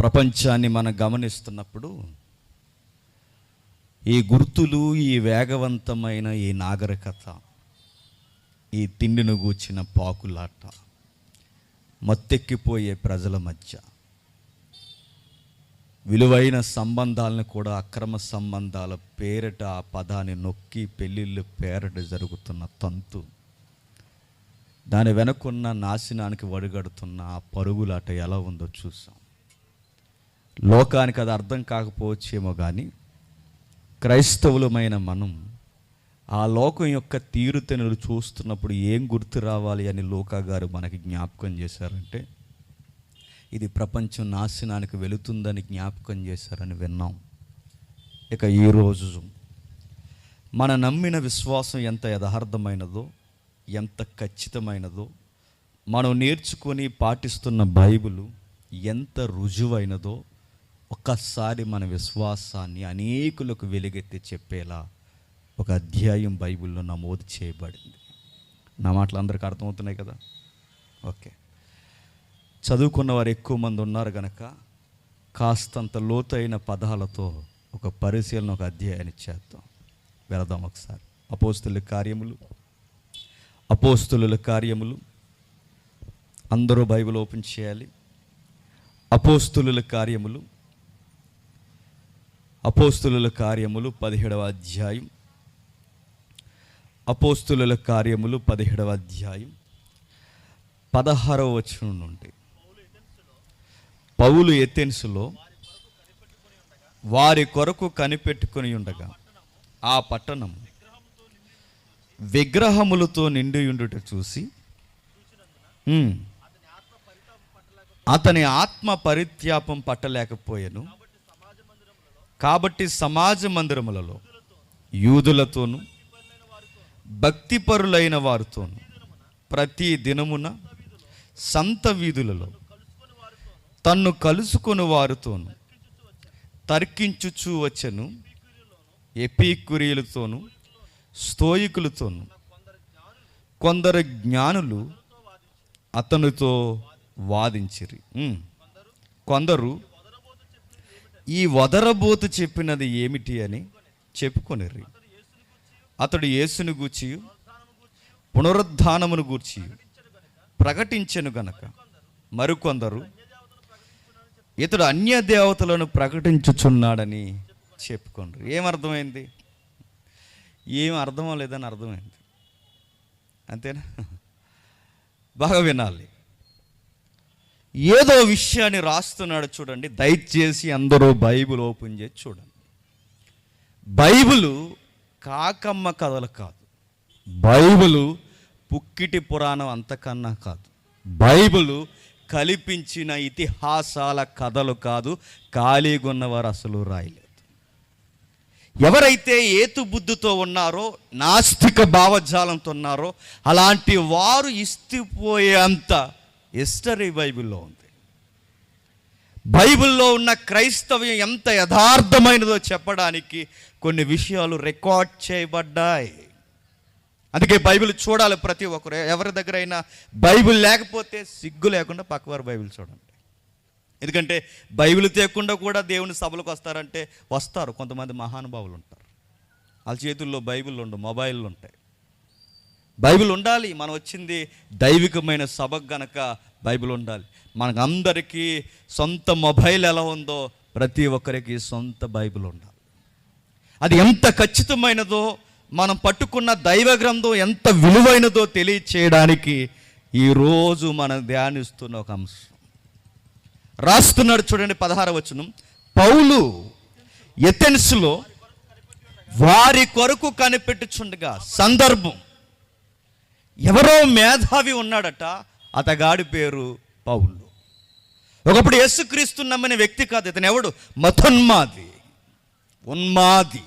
ప్రపంచాన్ని మనం గమనిస్తున్నప్పుడు ఈ గుర్తులు ఈ వేగవంతమైన ఈ నాగరికత ఈ తిండిని గూర్చిన పాకులాట మత్తెక్కిపోయే ప్రజల మధ్య విలువైన సంబంధాలను కూడా అక్రమ సంబంధాల పేరిట ఆ పదాన్ని నొక్కి పెళ్ళిళ్ళు పేరట జరుగుతున్న తంతు దాని వెనకున్న నాశనానికి వడిగడుతున్న ఆ పరుగులాట ఎలా ఉందో చూసాం. లోకానికి అది అర్థం కాకపోవచ్చేమో కానీ క్రైస్తవులమైన మనం ఆ లోకం యొక్క తీరుతెనులు చూస్తున్నప్పుడు ఏం గుర్తు రావాలి అని లోకా గారు మనకి జ్ఞాపకం చేశారంటే ఇది ప్రపంచం నాశనానికి వెళుతుందని జ్ఞాపకం చేశారని విన్నాం. ఇక ఈరోజు మన నమ్మిన విశ్వాసం ఎంత యథార్థమైనదో ఎంత ఖచ్చితమైనదో మనం నేర్చుకొని పాటిస్తున్న బైబిల్ ఎంత రుజువైనదో ఒక్కసారి మన విశ్వాసాన్ని అనేకులకు వెలుగెత్తి చెప్పేలా ఒక అధ్యాయం బైబిల్లో నమోదు చేయబడింది. నా మాటలు అందరికీ అర్థమవుతున్నాయి కదా? ఓకే. చదువుకున్న వారు ఎక్కువ మంది ఉన్నారు కనుక కాస్తంత లోతైన పదాలతో ఒక పరిశీలన ఒక అధ్యాయాన్ని చేద్దాం. వెళదాం ఒకసారి. అపోస్తుల కార్యములు అపోస్తుల కార్యములు అందరూ బైబిల్ ఓపెన్ చేయాలి. అపోస్తుల కార్యములు అపోస్తుల కార్యములు పదిహేడవ అధ్యాయం. అపోస్తుల కార్యములు పదిహేడవ అధ్యాయం. పదహారవ వచనం నుండి. పౌలు ఎథెన్స్లో వారి కొరకు కనిపెట్టుకొని ఉండగా ఆ పట్టణం విగ్రహములతో నిండి ఉండుట చూసి అతని ఆత్మ పరిత్యాపం పట్టలేకపోయాను. కాబట్టి సమాజ మందిరములలో యూదులతోనూ భక్తిపరులైన వారితోనూ ప్రతి దినమున సంత వీధులలో తన్ను కలుసుకొని వారితోనూ తర్కించుచూ వచ్చను ఎపీకురీలతోనూ స్తోయికులతోనూ. కొందరు జ్ఞానులు అతనితో వాదించిరి. కొందరు ఈ వదరబోతు చెప్పినది ఏమిటి అని చెప్పుకొనిర్రి అతడు యేసుని గూర్చి పునరుద్ధానమును గూర్చి ప్రకటించను గనక మరికొందరు ఇతడు అన్య దేవతలను ప్రకటించుచున్నాడని చెప్పుకోండి ఏమర్థమైంది? ఏం అర్థం లేదని అర్థమైంది. అంతేనా? బాగా వినాలి. ఏదో విషయాన్ని రాస్తున్నాడు చూడండి. దయచేసి అందరూ బైబిల్ ఓపెన్ చేసి చూడండి. బైబిలు కాకమ్మ కథలు కాదు. బైబిలు పుక్కిటి పురాణం అంతకన్నా కాదు. బైబిలు కల్పించిన ఇతిహాసాల కథలు కాదు. ఖాళీగా ఉన్నవారు అసలు రాయలేదు. ఎవరైతే ఏతుబుద్ధితో ఉన్నారో నాస్తిక భావజాలంతో ఉన్నారో అలాంటి వారు ఇస్తిపోయేంత హిస్టరీ బైబిల్లో ఉంది. బైబిల్లో ఉన్న క్రైస్తవ్యం ఎంత యథార్థమైనదో చెప్పడానికి కొన్ని విషయాలు రికార్డ్ చేయబడ్డాయి. అందుకే బైబిల్ చూడాలి ప్రతి ఒక్కరు. ఎవరి దగ్గర అయినా బైబిల్ లేకపోతే సిగ్గు లేకుండా పక్కవారు బైబిల్ చూడండి. ఎందుకంటే బైబిల్ తేకుండా కూడా దేవుని సభలకు వస్తారంటే వస్తారు. కొంతమంది మహానుభావులు ఉంటారు. వాళ్ళ చేతుల్లో బైబిల్ ఉండవు మొబైల్ ఉంటాయి. బైబిల్ ఉండాలి. మనం వచ్చింది దైవికమైన సభకు గనక బైబిల్ ఉండాలి. మనకందరికీ సొంత మొబైల్ ఎలా ఉందో ప్రతి ఒక్కరికి సొంత బైబిల్ ఉండాలి. అది ఎంత ఖచ్చితమైనదో మనం పట్టుకున్న దైవ గ్రంథం ఎంత విలువైనదో తెలియచేయడానికి ఈరోజు మనం ధ్యానిస్తున్న ఒక అంశం. రాస్తున్నాడు చూడండి పదహార వచనం. పౌలు ఎథెన్స్లో వారి కొరకు కనిపెట్టుచుండగా సందర్భం ఎవరో మేధావి ఉన్నాడట అతగాడి పేరు పౌలు. ఒకప్పుడు యేసుక్రీస్తు నమ్మిన వ్యక్తి కాదు ఇతను ఎవడు? మతోన్మాది ఉన్మాది.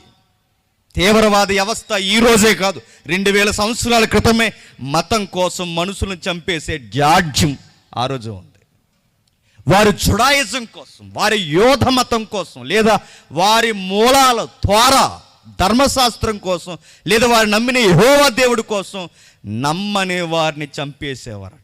తీవ్రవాద వ్యవస్థ ఈ రోజే కాదు. రెండు వేల సంవత్సరాల క్రితమే మతం కోసం మనుషులను చంపేసే జాడ్యం ఆ రోజు ఉంది. వారి జుడాయిజం కోసం వారి యోధ మతం కోసం లేదా వారి మూలాల ద్వారా ధర్మశాస్త్రం కోసం లేదా వారు నమ్మిన యెహోవా దేవుడి కోసం నమ్మని వారిని చంపేసేవారట.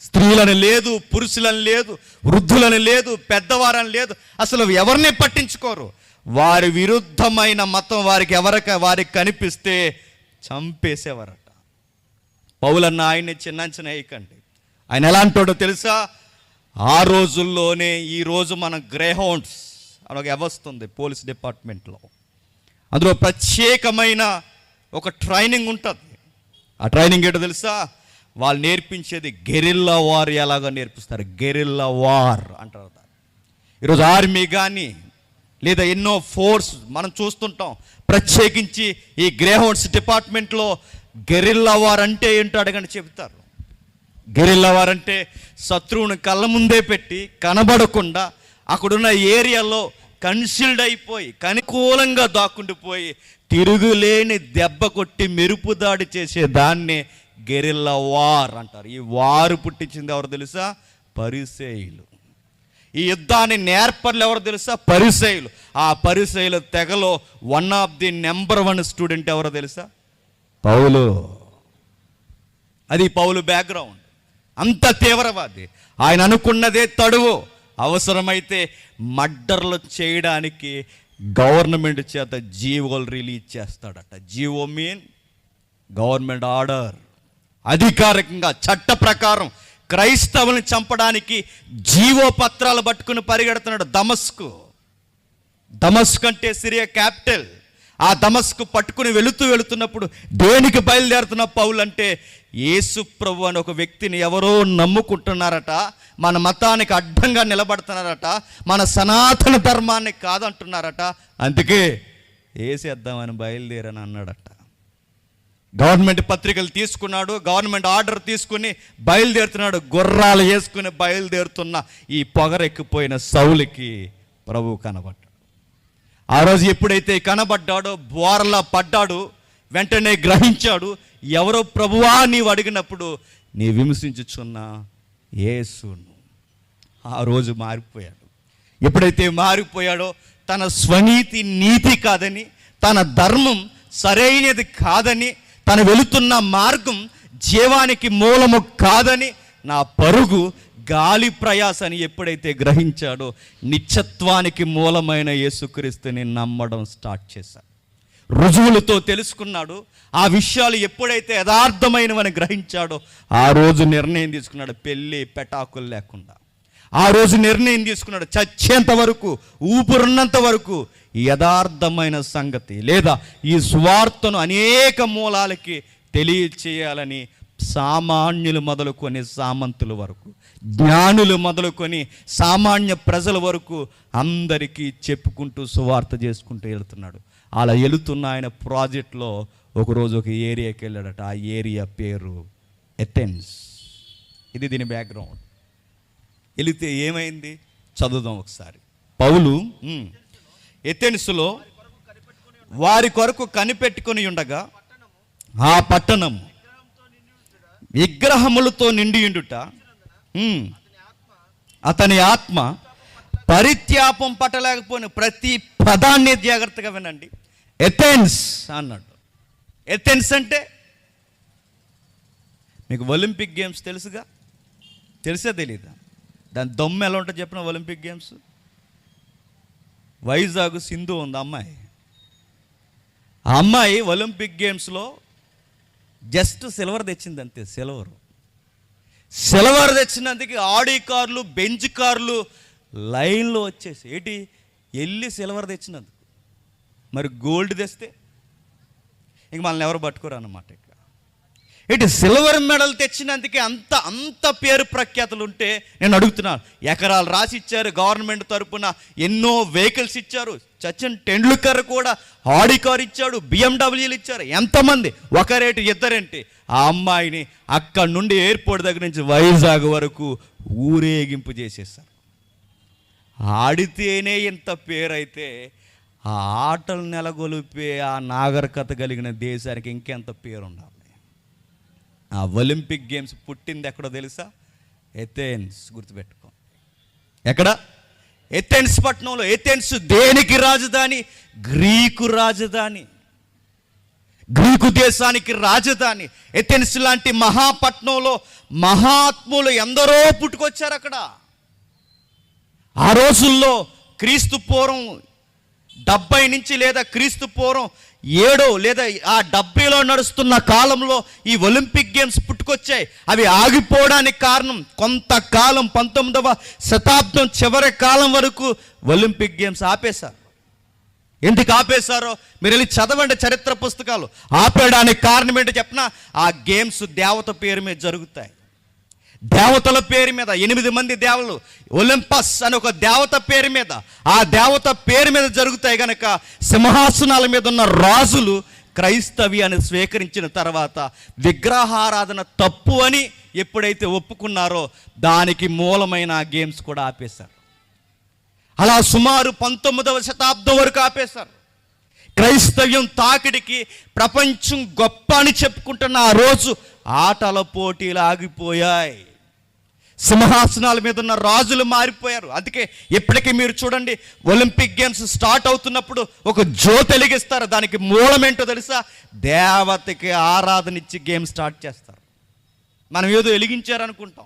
స్త్రీలని లేదు పురుషులని లేదు వృద్ధులని లేదు పెద్దవారని లేదు. అసలు ఎవరిని పట్టించుకోరు? వారి విరుద్ధమైన మతం వారికి ఎవరికి వారికి కనిపిస్తే చంపేసేవారట. పౌలన్న ఆయన్ని చిన్నంచిన వేయకండి. ఆయన ఎలాంటోడో తెలుసా? ఆ రోజుల్లోనే ఈ రోజు మన గ్రేహౌండ్స్ అని ఒక వ్యవస్థ ఉంది పోలీస్ డిపార్ట్మెంట్లో. అందులో ప్రత్యేకమైన ఒక ట్రైనింగ్ ఉంటుంది. ఆ ట్రైనింగ్ ఏంటో తెలుసా? వాళ్ళు నేర్పించేది గెరిల్లా వార్ ఎలాగో నేర్పిస్తారు. గెరిల్లా వార్ అంటారు ఈరోజు ఆర్మీ కానీ లేదా ఎన్నో ఫోర్స్ మనం చూస్తుంటాం. ప్రత్యేకించి ఈ గ్రేహౌండ్స్ డిపార్ట్మెంట్లో గెరిల్లా వార్ అంటే ఏంటో అడగని చెబుతారు. గెరిల్లా వార్ అంటే శత్రువుని కళ్ళ ముందే పెట్టి కనబడకుండా అక్కడున్న ఏరియాలో కన్సిల్డ్ అయిపోయి కనుకూలంగా దాక్కుండిపోయి తిరుగులేని దెబ్బ కొట్టి మెరుపు దాడి చేసే దాన్ని గెరిల్లా వార్ అంటారు. ఈ వారు పుట్టించింది ఎవరు తెలుసా? పరిసేయులు. ఈ యుద్ధాన్ని నేర్పర్లు ఎవరు తెలుసా? పరిసేయులు. ఆ పరిసేయుల తెగలో one of the number one student ఎవరో తెలుసా? పౌలు. అది పౌలు బ్యాక్గ్రౌండ్ అంత తీవ్రవాది. ఆయన అనుకున్నదే తడువు. అవసరమైతే మర్డర్లు చేయడానికి గవర్నమెంట్ చేత జీవోలు రిలీజ్ చేస్తాడట. GO mean government order. అధికారికంగా చట్ట ప్రకారం క్రైస్తవులను చంపడానికి జీవో పత్రాలు పట్టుకుని పరిగెడుతున్నాడు దమస్కు. దమస్క్ అంటే సిరియా క్యాపిటల్. ఆ దమస్కు పట్టుకుని వెళుతూ వెళుతున్నప్పుడు దేనికి బయలుదేరుతున్న పౌలు అంటే యేసు ప్రభు అని ఒక వ్యక్తిని ఎవరో నమ్ముకుంటున్నారట మన మతానికి అడ్డంగా నిలబడుతున్నారట మన సనాతన ధర్మాన్ని కాదంటున్నారట. అందుకే వేసేద్దామని బయలుదేరని అన్నాడట. గవర్నమెంట్ పత్రికలు తీసుకున్నాడు గవర్నమెంట్ ఆర్డర్ తీసుకుని బయలుదేరుతున్నాడు గుర్రాలు వేసుకుని బయలుదేరుతున్న ఈ పొగరెక్కిపోయిన సౌలికి ప్రభు కనబడ్డాడు. ఆ రోజు ఎప్పుడైతే కనబడ్డాడో బోర్లా పడ్డాడు వెంటనే గ్రహించాడు ఎవరో ప్రభువా నీవు అడిగినప్పుడు నీ విమర్శించుచున్న యేసును. ఆ రోజు మారిపోయాడు. ఎప్పుడైతే మారిపోయాడో తన స్వనీతి నీతి కాదని తన ధర్మం సరైనది కాదని తను వెళుతున్న మార్గం జీవానికి మూలము కాదని నా పరుగు గాలి ప్రయాస అని ఎప్పుడైతే గ్రహించాడో నిత్యత్వానికి మూలమైన యేసుక్రీస్తుని నమ్మడం స్టార్ట్ చేశాడు. రుజువులతో తెలుసుకున్నాడు ఆ విషయాలు ఎప్పుడైతే యథార్థమైనవని గ్రహించాడో ఆ రోజు నిర్ణయం తీసుకున్నాడు పెళ్ళి పెటాకులు లేకుండా. ఆ రోజు నిర్ణయం తీసుకున్నాడు చచ్చేంత వరకు ఊపిరున్నంత వరకు యథార్థమైన సంగతి లేదా ఈ స్వార్థను అనేక మూలాలకి తెలియచేయాలని సామాన్యులు మొదలుకొని సామంతుల వరకు జ్ఞానులు మొదలుకొని సామాన్య ప్రజల వరకు అందరికీ చెప్పుకుంటూ సువార్త చేసుకుంటూ వెళుతున్నాడు. అలా వెళుతున్న ఆయన ప్రాజెక్ట్లో ఒకరోజు ఒక ఏరియాకి వెళ్ళాడట. ఆ ఏరియా పేరు ఎథెన్స్ ఇది దీని బ్యాక్గ్రౌండ్ వెళితే ఏమైంది? చదువుదాం ఒకసారి. పౌలు ఎథెన్స్లో వారి కొరకు కనిపెట్టుకొని ఉండగా ఆ పట్టణం విగ్రహములతో నిండియుండుట ఉండుట. అతని ఆత్మ పరిత్యాపం పట్టలేకపోయిన ప్రతి పదాన్ని జాగ్రత్తగా వినండి. ఎథెన్స్ అన్నాడు. ఎథెన్స్ అంటే మీకు ఒలింపిక్ గేమ్స్ తెలుసుగా? తెలుసా తెలియదా దాని దొమ్మ ఎలా ఉంటుంది చెప్పిన ఒలింపిక్ గేమ్స్? వైజాగ్ సింధు ఉంది అమ్మాయి. ఆ అమ్మాయి ఒలింపిక్ గేమ్స్లో జస్ట్ సిల్వర్ తెచ్చింది అంతే సిల్వర్. సిల్వర్ తెచ్చినందుకు ఆడి కార్లు బెంచ్ కార్లు లైన్లో వచ్చేసి ఏంటి? వెళ్ళి సిల్వర్ తెచ్చినందుకు. మరి గోల్డ్ తెస్తే ఇంక మనల్ని ఎవరు పట్టుకోరు అన్నమాట ఇక. ఇటు సిల్వర్ మెడల్ తెచ్చినందుకే అంత అంత పేరు ప్రఖ్యాతులు ఉంటే నేను అడుగుతున్నాను ఎకరాలు రాసి ఇచ్చారు గవర్నమెంట్ తరపున ఎన్నో వెహికల్స్ ఇచ్చారు. సచిన్ టెండూల్కర్ కూడా ఆడి కార్ ఇచ్చాడు బిఎండబ్ల్యూలు ఇచ్చారు. ఎంతమంది? ఒక రేటు ఇద్దరేంటి? ఆ అమ్మాయిని అక్కడి నుండి ఎయిర్పోర్ట్ దగ్గర నుంచి వైజాగ్ వరకు ఊరేగింపు చేసేసారు ఆడితేనే ఇంత పేరైతే ఆ ఆటలు నెలగొలిపే ఆ నాగరికత కలిగిన దేశానికి ఇంకెంత పేరు ఉండాలి ఆ ఒలింపిక్ గేమ్స్ పుట్టింది ఎక్కడో తెలుసా? ఎథెన్స్ గుర్తుపెట్టుకో. ఎక్కడ? ఎథెన్స్ పట్టణంలో. ఎథెన్స్ దేనికి రాజధాని? గ్రీకు రాజధాని. గ్రీకు దేశానికి రాజధాని. ఎథెన్స్ లాంటి మహాపట్నంలో మహాత్ములు ఎందరో పుట్టుకొచ్చారు అక్కడ. ఆ రోజుల్లో క్రీస్తు పూర్వం డెబ్బై నుంచి లేదా క్రీస్తు పూర్వం ఏడో లేదా ఆ డెబ్బైలో నడుస్తున్న కాలంలో ఈ ఒలింపిక్ గేమ్స్ పుట్టుకొచ్చాయి. అవి ఆగిపోవడానికి కారణం కొంతకాలం పంతొమ్మిదవ శతాబ్దం చివరి కాలం వరకు ఒలింపిక్ గేమ్స్ ఆపేశారు. ఎందుకు ఆపేశారో? మీరు వెళ్ళి చదవండి చరిత్ర పుస్తకాలు. ఆపేయడానికి కారణం ఏంటో చెప్పిన? ఆ గేమ్స్ దేవత పేరు మీద జరుగుతాయి. దేవతల పేరు మీద ఎనిమిది మంది దేవలు ఒలింపస్ అని ఒక దేవత పేరు మీద ఆ దేవత పేరు మీద జరుగుతాయి గనక సింహాసనాల మీద ఉన్న రాజులు అని స్వీకరించిన తర్వాత విగ్రహారాధన తప్పు అని ఎప్పుడైతే ఒప్పుకున్నారో దానికి మూలమైన గేమ్స్ కూడా ఆపేశారు. అలా సుమారు పంతొమ్మిదవ శతాబ్దం వరకు ఆపేశారు. క్రైస్తవ్యం తాకిడికి ప్రపంచం గొప్ప అని చెప్పుకుంటున్న ఆ రోజు ఆటల పోటీలు ఆగిపోయాయి. సింహాసనాల మీద ఉన్న రాజులు మారిపోయారు. అందుకే ఇప్పటికీ మీరు చూడండి ఒలింపిక్ గేమ్స్ స్టార్ట్ అవుతున్నప్పుడు ఒక జ్యోతి వెలిగిస్తారు. దానికి మూలం ఏంటో తెలుసా? దేవతకి ఆరాధన ఇచ్చి గేమ్ స్టార్ట్ చేస్తారు. మనం ఏదో వెలిగించారనుకుంటాం.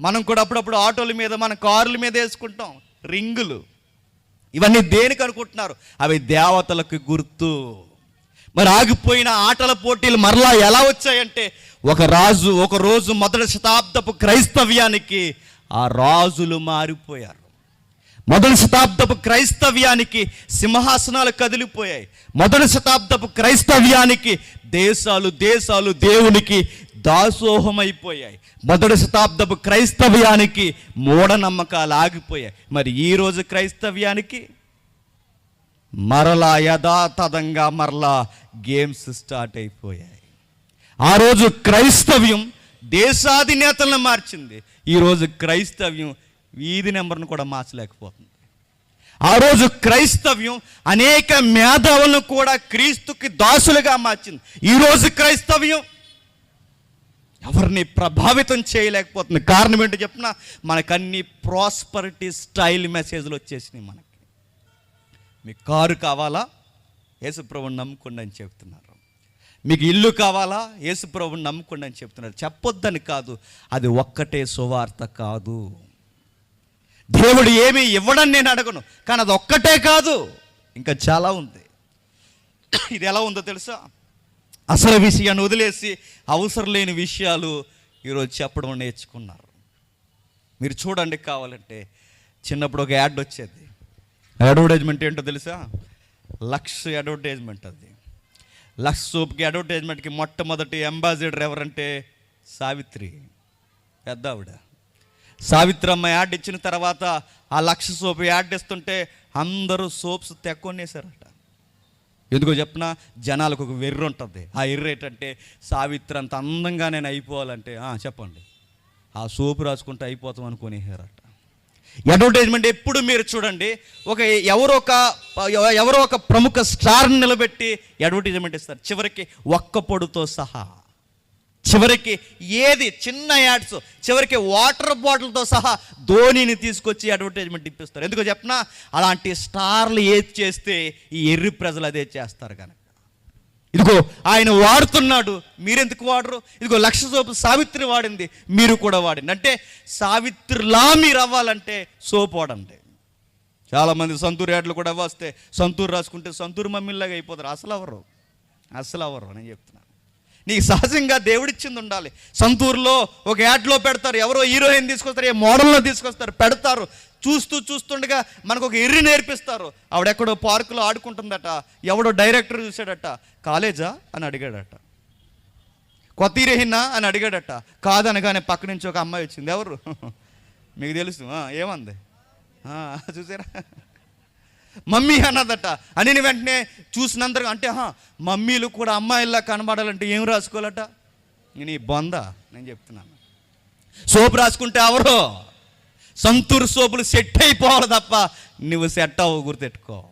మనం కూడా అప్పుడప్పుడు ఆటోల మీద మన కార్ల మీద వేసుకుంటాం. రింగులు. ఇవన్నీ దేనికి అనుకుంటున్నారు? అవి దేవతలకు గుర్తు. మరి ఆగిపోయిన ఆటల పోటీలు మరలా ఎలా వచ్చాయంటే ఒక రాజు ఒక రోజు మొదటి శతాబ్దపు క్రైస్తవ్యానికి ఆ రాజులు మారిపోయారు. మొదటి శతాబ్దపు క్రైస్తవ్యానికి సింహాసనాలు కదిలిపోయాయి. మొదటి శతాబ్దపు క్రైస్తవ్యానికి దేశాలు దేశాలు దేవునికి దాసోహమైపోయాయి. మొదటి శతాబ్దపు క్రైస్తవ్యానికి మూఢనమ్మకాలు ఆగిపోయాయి. మరి ఈ రోజు క్రైస్తవ్యానికి మరలా యథాతథంగా మరలా గేమ్స్ స్టార్ట్ అయిపోయాయి. ఆ రోజు క్రైస్తవ్యం దేశాధినేతలను మార్చింది. ఈరోజు క్రైస్తవ్యం వీధి నెంబర్ను కూడా మార్చలేకపోతుంది. ఆ రోజు క్రైస్తవ్యం అనేక మేధావులను కూడా క్రీస్తుకి దాసులుగా మార్చింది. ఈరోజు క్రైస్తవ్యం ఎవరిని ప్రభావితం చేయలేకపోతుంది. కారణం ఏంటో చెప్పిన? మనకన్నీ ప్రాస్పరిటీ స్టైల్ మెసేజ్లు వచ్చేసినాయి మనకి. మీకు కారు కావాలా? యేసుప్రభుని నమ్ముకోండి అని చెప్తున్నారు. మీకు ఇల్లు కావాలా? యేసుప్రభుని నమ్ముకోండి అని చెప్తున్నారు. చెప్పొద్దని కాదు అది ఒక్కటే సువార్త కాదు. దేవుడు ఏమీ ఇవ్వడం నేను అడగను కానీ అది ఒక్కటే కాదు. ఇంకా చాలా ఉంది. ఇది ఎలా ఉందో తెలుసా? అసలు విషయాన్ని వదిలేసి అవసరం లేని విషయాలు ఈరోజు చెప్పడం నేర్చుకున్నారు. మీరు చూడండి కావాలంటే చిన్నప్పుడు ఒక యాడ్ వచ్చేది. అడ్వర్టైజ్మెంట్ ఏంటో తెలుసా? లక్స్ అడ్వర్టైజ్మెంట్ అది. లక్స్ సోప్కి అడ్వర్టైజ్మెంట్కి మొట్టమొదటి అంబాసిడర్ ఎవరంటే సావిత్రి. పెద్ద ఆవిడ. సావిత్రమ్మ యాడ్ ఇచ్చిన తర్వాత ఆ లక్ష సోప్ యాడ్ ఇస్తుంటే అందరూ సోప్స్ తెక్కొనేసారట ఎందుకో చెప్పిన? జనాలకు ఒక వెర్ర ఉంటుంది. ఆ ఎర్ర ఏంటంటే సావిత్రి అంత అందంగా నేను అయిపోవాలంటే చెప్పండి. ఆ సోపు రాసుకుంటే అయిపోతాం అనుకునేసారట అడ్వర్టైజ్మెంట్ ఎప్పుడు మీరు చూడండి ఒక ఎవరో ఒక ఎవరో ఒక ప్రముఖ స్టార్ని నిలబెట్టి అడ్వర్టైజ్మెంట్ ఇస్తారు. చివరికి ఒక్క పొడుతో సహా. చివరికి ఏది చిన్న యాడ్స్ చివరికి వాటర్ బాటిల్తో సహా ధోనిని తీసుకొచ్చి అడ్వర్టైజ్మెంట్ ఇప్పిస్తారు. ఎందుకో చెప్పనా? అలాంటి స్టార్లు ఏది చేస్తే ఈ ఎర్రి ప్రజలు అదే చేస్తారు కనుక. ఇదిగో ఆయన వాడుతున్నాడు. మీరెందుకు వాడరు? ఇదిగో లక్ష సోపు సావిత్రి వాడింది. మీరు కూడా వాడండి. అంటే సావిత్రిలా మీరు అవ్వాలంటే సోపు వాడండి. చాలామంది సంతూర్ యాడ్లు కూడా వస్తే సంతూర్ రాసుకుంటే సంతూర్ మమ్మీలాగా అయిపోతారు. అసలు అవ్వరు. అసలు అవ్వరు. నేను చెప్తున్నాను నీకు సహజంగా దేవుడిచ్చింది ఉండాలి. సంతూర్లో ఒక యాడ్లో పెడతారు. ఎవరో హీరోయిన్ తీసుకొస్తారు ఏ మోడల్లో తీసుకొస్తారు పెడతారు. చూస్తూ చూస్తుండగా మనకు ఒక ఎర్రి నేర్పిస్తారు. ఆవిడెక్కడో పార్కులో ఆడుకుంటుందట. ఎవడో డైరెక్టర్ చూశాడట. కాలేజా? అని అడిగాడట. కొత్త హీరోయినా? అని అడిగాడట. కాదనగానే పక్క నుంచి ఒక అమ్మాయి వచ్చింది. ఎవరు? మీకు తెలుసు. ఏమంది? చూసారా? మమ్మీ అన్నదట. అని వెంటనే చూసినందరూ అంటే "హా, మమ్మీలు కూడా అమ్మాయిల్లా కనబడాలంటే ఏం రాసుకోవాలట? నీ బొంద నేను చెప్తున్నాను. సోపు రాసుకుంటే ఎవరో? సంతూర్ సోపులు సెట్ అయిపోవాలి తప్ప నువ్వు సెట్ అవ్వ గుర్తెట్టుకో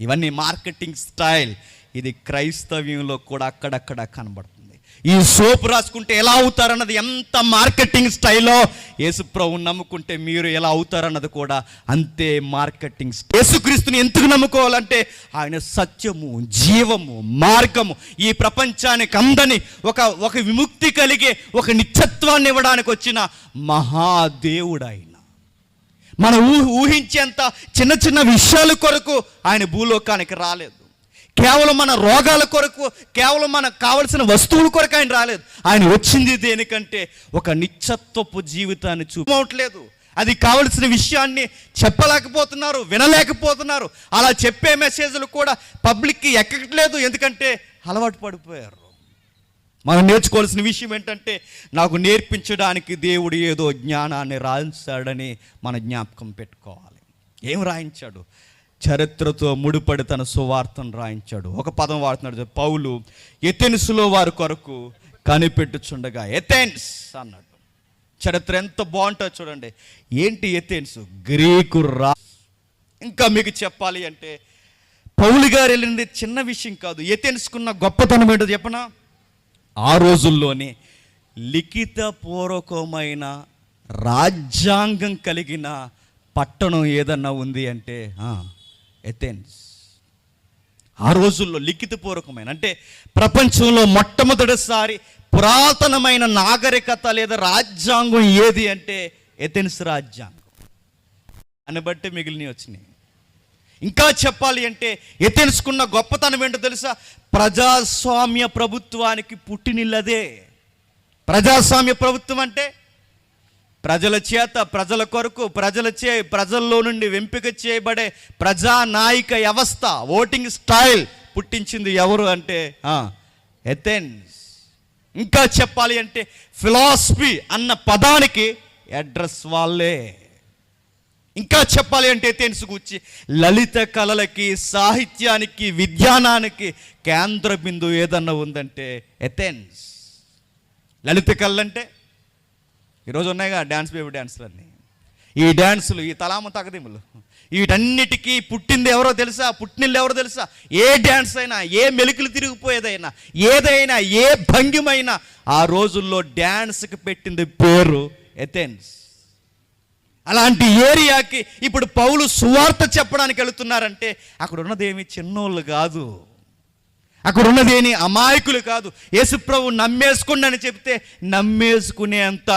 ఇవన్నీ మార్కెటింగ్ స్టైల్. ఇది క్రైస్తవ్యంలో కూడా అక్కడక్కడ కనబడుతుంది ఈ సోప్ రాసుకుంటే ఎలా అవుతారన్నది ఎంత మార్కెటింగ్ స్టైల్లో యేసుప్రభు నమ్ముకుంటే మీరు ఎలా అవుతారన్నది కూడా అంతే మార్కెటింగ్ యేసుక్రీస్తుని ఎందుకు నమ్ముకోవాలంటే ఆయన సత్యము జీవము మార్గము ఈ ప్రపంచానికి అందని ఒక ఒక విముక్తి కలిగే ఒక నిత్యత్వాన్ని ఇవ్వడానికి వచ్చిన మహాదేవుడు ఆయన మన ఊహించేంత చిన్న చిన్న విషయాల కొరకు ఆయన భూలోకానికి రాలేదు. కేవలం మన రోగాల కొరకు కేవలం మనకు కావలసిన వస్తువుల కొరకు ఆయన రాలేదు. ఆయన వచ్చింది దేనికంటే ఒక నిత్యత్వపు జీవితాన్ని చూపవట్లేదు అది కావలసిన విషయాన్ని చెప్పలేకపోతున్నారు వినలేకపోతున్నారు. అలా చెప్పే మెసేజ్లు కూడా పబ్లిక్కి ఎక్కట్లేదు. ఎందుకంటే అలవాటు పడిపోయారు. మనం నేర్చుకోవాల్సిన విషయం ఏంటంటే నాకు నేర్పించడానికి దేవుడు ఏదో జ్ఞానాన్ని రాయించాడని మన జ్ఞాపకం పెట్టుకోవాలి. ఏం రాయించాడు? చరిత్రతో ముడిపడి తన సువార్తను రాయించాడు. ఒక పదం వాడుతున్నాడు పౌలు ఎథెన్స్లో వారి కొరకు కనిపెట్టుచుండగా ఎథెన్స్ అన్నాడు. చరిత్ర ఎంత బాగుంటుందో చూడండి. ఏంటి ఎథెన్స్? గ్రీకు రా ఇంకా మీకు చెప్పాలి అంటే పౌలు గారు వెళ్ళింది చిన్న విషయం కాదు. ఎథెన్స్కున్న గొప్పతనం ఏంటో చెప్పనా? ఆ రోజుల్లోనే లిఖితపూర్వకమైన రాజ్యాంగం కలిగిన పట్టణం ఏదన్నా ఉంది అంటే ఆ, ఎథెన్స్ ఆ రోజుల్లో లిఖితపూర్వకమైన అంటే ప్రపంచంలో మొట్టమొదటిసారి పురాతనమైన నాగరికత లేదా రాజ్యాంగం ఏది అంటే ఎథెన్స్ రాజ్యాంగం. అని బట్టి మిగిలినవి వచ్చినాయి. ఇంకా చెప్పాలి అంటే ఎథెన్స్కున్న గొప్పతనం ఏంటో తెలుసా? ప్రజాస్వామ్య ప్రభుత్వానికి పుట్టినిల్లదే. ప్రజాస్వామ్య ప్రభుత్వం అంటే ప్రజల చేత ప్రజల కొరకు ప్రజల చే ప్రజల్లో నుండి వెంపిక చేయబడే ప్రజానాయక వ్యవస్థ ఓటింగ్ స్టైల్ పుట్టించింది ఎవరు అంటే ఎథెన్స్ ఇంకా చెప్పాలి అంటే ఫిలాసఫీ అన్న పదానికి అడ్రస్ వాళ్ళే. ఇంకా చెప్పాలి అంటే ఎథెన్స్ గురించి లలిత కళలకి సాహిత్యానికి విజ్ఞానానికి కేంద్ర బిందువు ఏదన్నా ఉందంటే ఎథెన్స్ లలిత కళలంటే అంటే ఈరోజు ఉన్నాయిగా డ్యాన్స్ బేబీ డ్యాన్సులు అన్నీ ఈ డ్యాన్సులు ఈ తలామ తగదిములు వీటన్నిటికీ పుట్టింది ఎవరో తెలుసా? పుట్టినిల్లు ఎవరో తెలుసా? ఏ డ్యాన్స్ అయినా ఏ మెలుకులు తిరిగిపోయేదైనా ఏదైనా ఏ భంగిమైనా ఆ రోజుల్లో డ్యాన్స్కి పెట్టింది పేరు ఎథెన్స్ అలాంటి ఏరియాకి ఇప్పుడు పౌలు సువార్త చెప్పడానికి వెళుతున్నారంటే అక్కడ ఉన్నదేమి చిన్నోళ్ళు కాదు. అక్కడ ఉన్నది అమాయకులు కాదు. యేసుప్రభు నమ్మేసుకోండి అని చెప్తే నమ్మేసుకునేంత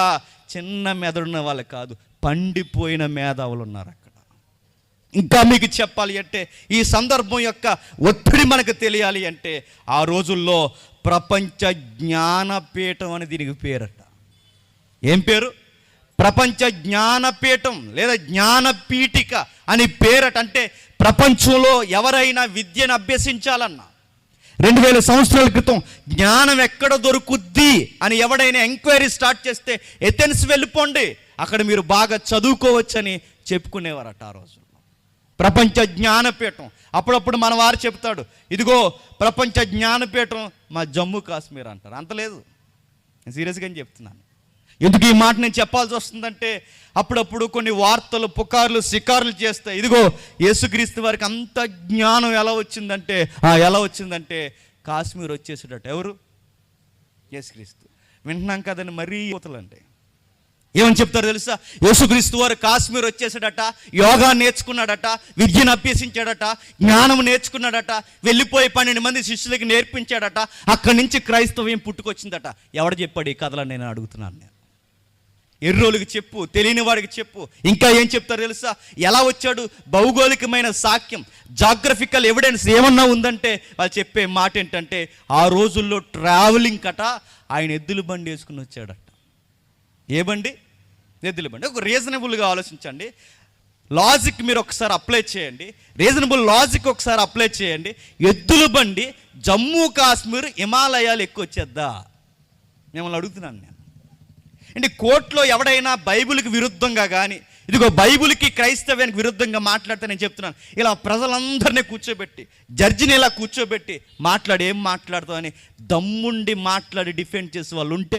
చిన్న మెదడున్న వాళ్ళు కాదు పండిపోయిన మేధావులు ఉన్నారు అక్కడ. ఇంకా మీకు చెప్పాలి అంటే ఈ సందర్భం యొక్క ఒత్తిడి మనకు తెలియాలి అంటే ఆ రోజుల్లో ప్రపంచ జ్ఞానపీఠం అని దీనికి పేరట. ఏం పేరు? ప్రపంచ జ్ఞానపీఠం లేదా జ్ఞానపీఠిక అని పేరట. అంటే ప్రపంచంలో ఎవరైనా విద్యను అభ్యసించాలన్నా రెండు వేల సంవత్సరాల క్రితం జ్ఞానం ఎక్కడ దొరుకుద్ది అని ఎవడైనా ఎంక్వైరీ స్టార్ట్ చేస్తే ఎథెన్స్ వెళ్ళిపోండి. అక్కడ మీరు బాగా చదువుకోవచ్చని చెప్పుకునేవారట ఆ రోజుల్లో ప్రపంచ జ్ఞానపీఠం. అప్పుడప్పుడు మన వారు చెప్తాడు ఇదిగో ప్రపంచ జ్ఞానపీఠం మా జమ్మూ కాశ్మీర్ అంటారు. అంత లేదు. నేను సీరియస్గా చెప్తున్నాను. ఎందుకు ఈ మాట నేను చెప్పాల్సి వస్తుందంటే అప్పుడప్పుడు కొన్ని వార్తలు పుకార్లు షికార్లు చేస్తాయి ఇదిగో యేసుక్రీస్తు వారికి అంత జ్ఞానం ఎలా వచ్చిందంటే ఎలా వచ్చిందంటే కాశ్మీర్ వచ్చేసాడట ఎవరు? యేసుక్రీస్తు. వింటున్నాం కదని మరీ యువతలండి ఏమని చెప్తారు తెలుసా? యేసుక్రీస్తు వారు కాశ్మీర్ వచ్చేసాడట యోగా నేర్చుకున్నాడట విద్యను అభ్యసించాడట జ్ఞానం నేర్చుకున్నాడట వెళ్ళిపోయి పన్నెండు మంది శిష్యులకి నేర్పించాడట అక్కడి నుంచి క్రైస్తవ్యం పుట్టుకొచ్చిందట. ఎవడు చెప్పాడు ఈ కథలని నేను అడుగుతున్నాను నేను? ఎర్రోళ్ళకి చెప్పు తెలియని వాడికి చెప్పు. ఇంకా ఏం చెప్తారు తెలుసా? ఎలా వచ్చాడు? భౌగోళికమైన సాక్ష్యం జాగ్రఫికల్ ఎవిడెన్స్ ఏమన్నా ఉందంటే వాళ్ళు చెప్పే మాట ఏంటంటే ఆ రోజుల్లో ట్రావెలింగ్ కట ఆయన ఎద్దుల బండి వేసుకుని వచ్చాడట. ఏ బండి? ఎద్దుల బండి. ఒక రీజనబుల్గా ఆలోచించండి. లాజిక్ మీరు ఒకసారి అప్లై చేయండి. రీజనబుల్ లాజిక్ ఒకసారి అప్లై చేయండి. ఎద్దుల బండి జమ్మూ కాశ్మీర్ హిమాలయాలు ఎక్కువ వచ్చేద్దా? మిమ్మల్ని అడుగుతున్నాను నేను. అంటే కోర్టులో ఎవడైనా బైబిల్కి విరుద్ధంగా కానీ ఇదిగో బైబిల్కి క్రైస్తవ్యానికి విరుద్ధంగా మాట్లాడితే నేను చెప్తున్నాను ఇలా ప్రజలందరినీ కూర్చోబెట్టి జడ్జిని ఇలా కూర్చోబెట్టి మాట్లాడి ఏం మాట్లాడుతావు అని దమ్ముండి మాట్లాడి డిఫెండ్ చేసే వాళ్ళు ఉంటే